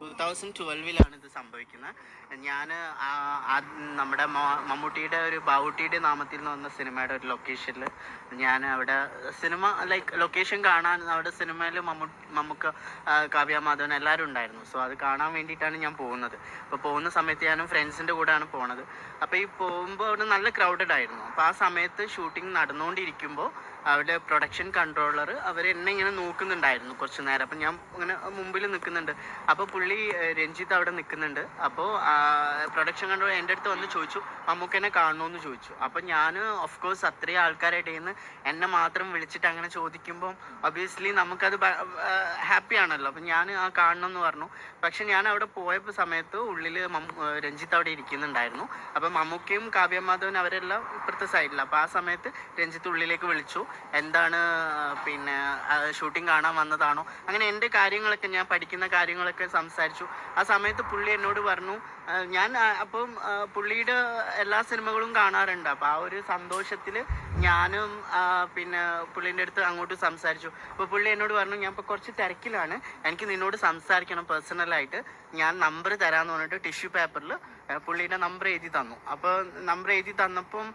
Two thousand ട്വൽവിലാണ് ഇത് സംഭവിക്കുന്നത് ഞാൻ നമ്മുടെ മമ്മൂട്ടിയുടെ ഒരു ബാവുട്ടിയുടെ നാമത്തിൽ നിന്ന് വന്ന സിനിമയുടെ ഒരു ലൊക്കേഷനിൽ ഞാൻ അവിടെ സിനിമ ലൈക്ക് ലൊക്കേഷൻ കാണാൻ അവിടെ സിനിമയിൽ മമ്മൂ മമ്മൂക്ക കാവ്യ മാധവൻ എല്ലാവരും ഉണ്ടായിരുന്നു. സോ അത് കാണാൻ വേണ്ടിയിട്ടാണ് ഞാൻ പോകുന്നത്. അപ്പോൾ പോകുന്ന സമയത്ത് ഞാനും ഫ്രണ്ട്സിന്റെ കൂടെയാണ് പോണത്. അപ്പോൾ ഈ പോകുമ്പോൾ അവിടെ നല്ല ക്രൗഡഡ് ആയിരുന്നു. അപ്പോൾ ആ സമയത്ത് ഷൂട്ടിംഗ് നടന്നുകൊണ്ടിരിക്കുമ്പോൾ അവിടെ പ്രൊഡക്ഷൻ കൺട്രോളർ അവർ എന്നെ ഇങ്ങനെ നോക്കുന്നുണ്ടായിരുന്നു കുറച്ച് നേരം. അപ്പം ഞാൻ ഇങ്ങനെ മുമ്പിൽ നിൽക്കുന്നുണ്ട് അപ്പോൾ പുള്ളി രഞ്ജിത്ത് അവിടെ നിൽക്കുന്നുണ്ട് അപ്പോൾ പ്രൊഡക്ഷൻ കൺട്രോളർ എന്റെ അടുത്ത് വന്ന് ചോദിച്ചു മമ്മൂക്കനെ കാണണമെന്ന് ചോദിച്ചു. അപ്പം ഞാൻ കോഴ്സ് അത്രയും ആൾക്കാരുടെ നിന്ന് എന്നെ മാത്രം വിളിച്ചിട്ട് അങ്ങനെ ചോദിക്കുമ്പോൾ ഒബിയസ്ലി നമുക്കത് ഹാപ്പി ആണല്ലോ. അപ്പം ഞാൻ ആ കാണണം എന്ന് പറഞ്ഞു. പക്ഷെ ഞാൻ അവിടെ പോയ സമയത്ത് ഉള്ളിൽ രഞ്ജിത്ത് അവിടെ ഇരിക്കുന്നുണ്ടായിരുന്നു. അപ്പം മമ്മൂക്കയും കാവ്യ മാധവൻ അവരെല്ലാം ഇപ്പുറത്തെ സൈഡിൽ അപ്പോൾ ആ സമയത്ത് രഞ്ജിത്ത് ഉള്ളിലേക്ക് വിളിച്ചു. എന്താണ് പിന്നെ ഷൂട്ടിംഗ് കാണാൻ വന്നതാണോ? അങ്ങനെ എന്റെ കാര്യങ്ങളൊക്കെ ഞാൻ പഠിക്കുന്ന കാര്യങ്ങളൊക്കെ സംസാരിച്ചു. ആ സമയത്ത് പുള്ളി എന്നോട് പറഞ്ഞു ഞാൻ അപ്പം പുള്ളിയുടെ എല്ലാ സിനിമകളും കാണാറുണ്ട്. അപ്പോൾ ആ ഒരു സന്തോഷത്തിൽ ഞാനും പിന്നെ പുള്ളീന്റെ അടുത്ത് അങ്ങോട്ട് സംസാരിച്ചു. അപ്പോൾ പുള്ളി എന്നോട് പറഞ്ഞു ഞാൻ ഇപ്പോൾ കുറച്ച് തിരക്കിലാണ്. എനിക്ക് നിന്നോട് സംസാരിക്കണം പേഴ്സണലായിട്ട് ഞാൻ നമ്പർ തരാമെന്ന് പറഞ്ഞിട്ട് ടിഷ്യൂ പേപ്പറിൽ പുള്ളീന്റെ നമ്പർ എഴുതി തന്നു. അപ്പോൾ നമ്പർ എഴുതി തന്നപ്പം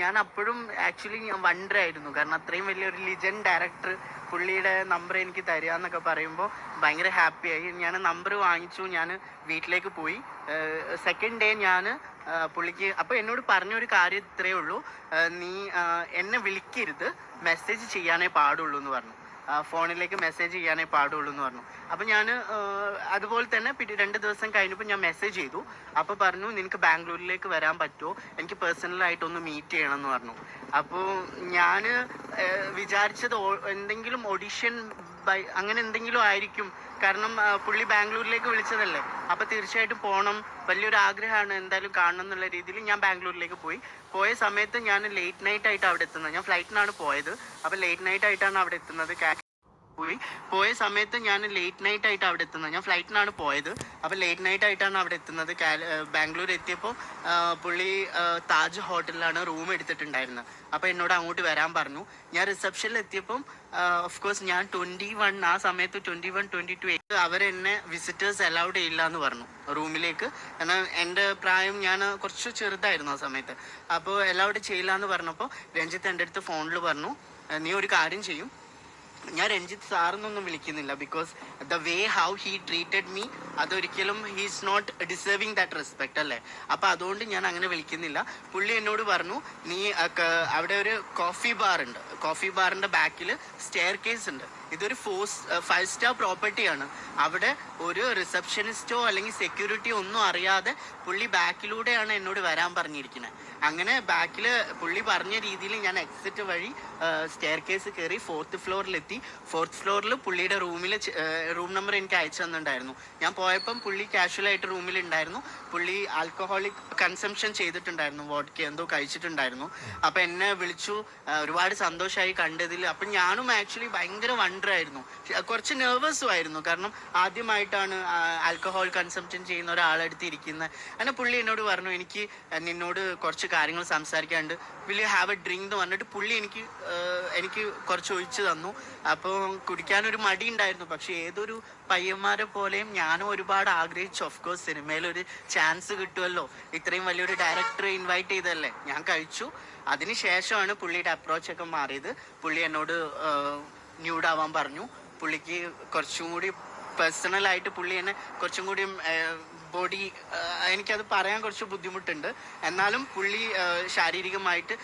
ഞാൻ അപ്പോഴും ആക്ച്വലി ഞാൻ വണ്ടറായിരുന്നു കാരണം അത്രയും വലിയൊരു ലിജൻ ഡയറക്ടർ പുള്ളിയുടെ നമ്പർ എനിക്ക് തരിക എന്നൊക്കെ പറയുമ്പോൾ ഭയങ്കര ഹാപ്പിയായി ഞാൻ നമ്പർ വാങ്ങിച്ചു. ഞാൻ വീട്ടിലേക്ക് പോയി. സെക്കൻഡ് ഡേ ഞാൻ പുള്ളിക്ക് അപ്പോൾ എന്നോട് പറഞ്ഞ ഒരു കാര്യം ഇത്രയേ ഉള്ളൂ. നീ എന്നെ വിളിക്കരുത്. മെസ്സേജ് ചെയ്യാനേ പാടുള്ളൂ എന്ന് പറഞ്ഞു. ഫോണിലേക്ക് മെസ്സേജ് ചെയ്യാനേ പാടുള്ളൂ എന്ന് പറഞ്ഞു. അപ്പോൾ ഞാൻ അതുപോലെ തന്നെ പിന്നെ രണ്ട് ദിവസം കഴിഞ്ഞപ്പോൾ ഞാൻ മെസ്സേജ് ചെയ്തു. അപ്പോൾ പറഞ്ഞു നിനക്ക് ബാംഗ്ലൂരിലേക്ക് വരാൻ പറ്റുമോ? എനിക്ക് പേഴ്സണലായിട്ടൊന്ന് മീറ്റ് ചെയ്യണം എന്ന് പറഞ്ഞു. അപ്പോൾ ഞാൻ വിചാരിച്ചത് എന്തെങ്കിലും ഓഡിഷൻ ബൈ അങ്ങനെ എന്തെങ്കിലും ആയിരിക്കും കാരണം പുള്ളി ബാംഗ്ലൂരിലേക്ക് വിളിച്ചതല്ലേ. അപ്പോൾ തീർച്ചയായിട്ടും പോകണം വലിയൊരു ആഗ്രഹമാണ് എന്തായാലും കാണണം എന്നുള്ള രീതിയിൽ ഞാൻ ബാംഗ്ലൂരിലേക്ക് പോയി. പോയ സമയത്ത് ഞാൻ ലേറ്റ് നൈറ്റ് ആയിട്ട് അവിടെ എത്തുന്നത്. ഞാൻ ഫ്ലൈറ്റിനാണ് പോയത്. അപ്പോൾ ലേറ്റ് നൈറ്റ് ആയിട്ടാണ് അവിടെ എത്തുന്നത്. പോയി. പോയ സമയത്ത് ഞാൻ ലേറ്റ് നൈറ്റ് ആയിട്ട് അവിടെ എത്തുന്നത്. ഞാൻ ഫ്ലൈറ്റിനാണ് പോയത്. അപ്പോൾ ലേറ്റ് നൈറ്റ് ആയിട്ടാണ് അവിടെ എത്തുന്നത്. ബാംഗ്ലൂർ എത്തിയപ്പോൾ പുള്ളി താജ് ഹോട്ടലിലാണ് റൂം എടുത്തിട്ടുണ്ടായിരുന്നത്. അപ്പോൾ എന്നോട് അങ്ങോട്ട് വരാൻ പറഞ്ഞു. ഞാൻ റിസപ്ഷനിൽ എത്തിയപ്പം ഓഫ് കോഴ്സ് ഞാൻ ട്വന്റി വൺ ആ സമയത്ത് ട്വന്റി വൺ ട്വന്റി ടു അവരെന്നെ വിസിറ്റേഴ്സ് അലൗഡ് ചെയ്യില്ല എന്ന് പറഞ്ഞു റൂമിലേക്ക് കാരണം എന്റെ പ്രായം ഞാൻ കുറച്ച് ചെറുതായിരുന്നു ആ സമയത്ത്. അപ്പോൾ അലൗഡ് ചെയ്യില്ല എന്ന് പറഞ്ഞപ്പോൾ രഞ്ജിത്ത് എന്റെ അടുത്ത് ഫോണിൽ പറഞ്ഞു നീ ഒരു കാര്യം ചെയ്യും. ഞാൻ രഞ്ജിത്ത് സാറെന്നൊന്നും വിളിക്കുന്നില്ല because the way how he treated me അതൊരിക്കലും he's not deserving that respect അല്ലേ? അപ്പം അതുകൊണ്ട് ഞാൻ അങ്ങനെ വിളിക്കുന്നില്ല. പുള്ളി എന്നോട് പറഞ്ഞു നീ അവിടെ ഒരു കോഫി ബാർ ഉണ്ട്. കോഫി ബാറിന്റെ ബാക്കിൽ സ്റ്റെയർ കേസ് ഉണ്ട്. ഇതൊരു ഫോർ ഫൈവ് സ്റ്റാർ പ്രോപ്പർട്ടിയാണ്. അവിടെ ഒരു റിസപ്ഷനിസ്റ്റോ അല്ലെങ്കിൽ സെക്യൂരിറ്റിയോ ഒന്നും അറിയാതെ പുള്ളി ബാക്കിലൂടെയാണ് എന്നോട് വരാൻ പറഞ്ഞിരിക്കുന്നത് അങ്ങനെ ബാക്കിൽ പുള്ളി പറഞ്ഞ രീതിയിൽ ഞാൻ എക്സിറ്റ് വഴി സ്റ്റെയർ കേസ് കയറി ഫോർത്ത് ഫ്ലോറിലെത്തി ഫോർത്ത് ഫ്ലോറിൽ പുള്ളിയുടെ റൂമിൽ റൂം നമ്പർ എനിക്ക് അയച്ചു തന്നിട്ടുണ്ടായിരുന്നു. ഞാൻ പോയപ്പം പുള്ളി കാഷ്വലായിട്ട് റൂമിൽ ഉണ്ടായിരുന്നു പുള്ളി ആൽക്കഹോളിക് കൺസംഷൻ ചെയ്തിട്ടുണ്ടായിരുന്നു. വോട്ട് എന്തോ കഴിച്ചിട്ടുണ്ടായിരുന്നു. അപ്പം എന്നെ വിളിച്ചു. ഒരുപാട് സന്തോഷമായി കണ്ടതിൽ അപ്പം ഞാനും ആക്ച്വലി ഭയങ്കര വണ്ടറായിരുന്നു കുറച്ച് നെർവസും ആയിരുന്നു. കാരണം ആദ്യമായിട്ടാണ് ആൽക്കഹോൾ കൺസംപ്ഷൻ ചെയ്യുന്ന ഒരാളെടുത്ത് ഇരിക്കുന്നത് അങ്ങനെ പുള്ളി എന്നോട് പറഞ്ഞു എനിക്ക് നിന്നോട് കുറച്ച് കാര്യങ്ങൾ സംസാരിക്കാണ്ട് വിൽ ഹാവ് എ ഡ്രിങ്ക് എന്ന് പറഞ്ഞിട്ട് പുള്ളി എനിക്ക് എനിക്ക് കുറച്ച് ഒഴിച്ചു തന്നു. അപ്പോൾ കുടിക്കാനൊരു മടി ഉണ്ടായിരുന്നു. പക്ഷേ ഏതൊരു പയ്യന്മാരെ പോലെയും ഞാനും ഒരുപാട് ആഗ്രഹിച്ചു. ഓഫ് കോഴ്സ് സിനിമയിൽ ഒരു ചാൻസ് കിട്ടുമല്ലോ ഇത്രയും വലിയൊരു ഡയറക്ടറെ ഇൻവൈറ്റ് ചെയ്തല്ലേ ഞാൻ കഴിച്ചു. അതിനുശേഷമാണ് പുള്ളിയുടെ അപ്രോച്ചൊക്കെ മാറിയത്. പുള്ളി എന്നോട് ന്യൂഡാവാൻ പറഞ്ഞു. പുള്ളിക്ക് കുറച്ചും കൂടി പേഴ്സണലായിട്ട് പുള്ളി എന്നെ കുറച്ചും കൂടി ബോഡി എനിക്കത് പറയാൻ കുറച്ച് ബുദ്ധിമുട്ടുണ്ട്. എന്നാലും പുള്ളി ശാരീരികമായിട്ട്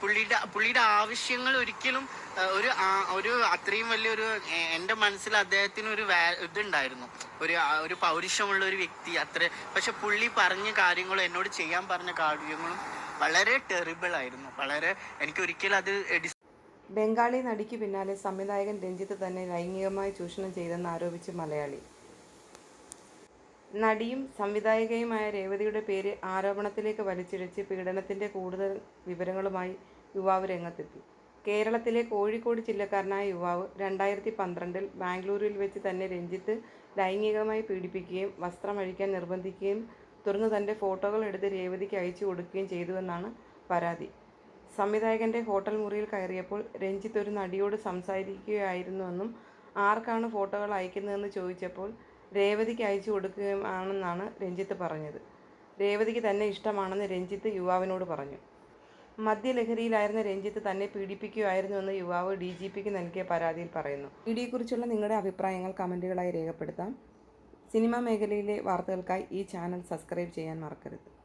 പുള്ളിയുടെ പുള്ളിയുടെ ആവശ്യങ്ങൾ ഒരിക്കലും ഒരു ഒരു അത്രയും വലിയൊരു എന്റെ മനസ്സിൽ അദ്ദേഹത്തിന് ഒരു വാ ഇതുണ്ടായിരുന്നു. ഒരു ഒരു പൗരുഷമുള്ള ഒരു വ്യക്തി അത്ര. പക്ഷെ പുള്ളി പറഞ്ഞ കാര്യങ്ങളും എന്നോട് ചെയ്യാൻ പറഞ്ഞ കാര്യങ്ങളും വളരെ ടെറിബിൾ ആയിരുന്നു. വളരെ എനിക്ക് ഒരിക്കലും അത് ബംഗാളി നടിക്ക് പിന്നാലെ സംവിധായകൻ രഞ്ജിത്ത് തന്നെ ലൈംഗികമായി ചൂഷണം ചെയ്തെന്ന് ആരോപിച്ച് മലയാളി. നടിയും സംവിധായകയുമായ രേവതിയുടെ പേര് ആരോപണത്തിലേക്ക് വലിച്ചിഴച്ച് പീഡനത്തിന്റെ കൂടുതൽ വിവരങ്ങളുമായി യുവാവ് രംഗത്തെത്തി. കേരളത്തിലെ കോഴിക്കോട് ജില്ലക്കാരനായ യുവാവ് രണ്ടായിരത്തി പന്ത്രണ്ടിൽ ബാംഗ്ലൂരിൽ വെച്ച് തന്നെ രഞ്ജിത്ത് ലൈംഗികമായി പീഡിപ്പിക്കുകയും വസ്ത്രമഴിക്കാൻ നിർബന്ധിക്കുകയും തുടർന്ന് തന്റെ ഫോട്ടോകൾ എടുത്ത് രേവതിക്ക് അയച്ചു കൊടുക്കുകയും ചെയ്തുവെന്നാണ് പരാതി. സംവിധായകന്റെ ഹോട്ടൽ മുറിയിൽ കയറിയപ്പോൾ രഞ്ജിത്ത് ഒരു നടിയോട് സംസാരിക്കുകയായിരുന്നുവെന്നും ആർക്കാണ് ഫോട്ടോകൾ അയക്കുന്നതെന്ന് ചോദിച്ചപ്പോൾ രേവതിക്ക് അയച്ചു കൊടുക്കുകയാണെന്നാണ് രഞ്ജിത്ത് പറഞ്ഞത്. രേവതിക്ക് തന്നെ ഇഷ്ടമാണെന്ന് രഞ്ജിത്ത് യുവാവിനോട് പറഞ്ഞു. മദ്യലഹരിയിലായിരുന്ന രഞ്ജിത്ത് തന്നെ പീഡിപ്പിക്കുകയായിരുന്നുവെന്ന് യുവാവ് ഡി ജി പിക്ക് നൽകിയ പരാതിയിൽ പറയുന്നു. വീഡിയോയെക്കുറിച്ചുള്ള നിങ്ങളുടെ അഭിപ്രായങ്ങൾ കമന്റുകളായി രേഖപ്പെടുത്താം. സിനിമാ മേഖലയിലെ വാർത്തകൾക്കായി ഈ ചാനൽ സബ്സ്ക്രൈബ് ചെയ്യാൻ മറക്കരുത്.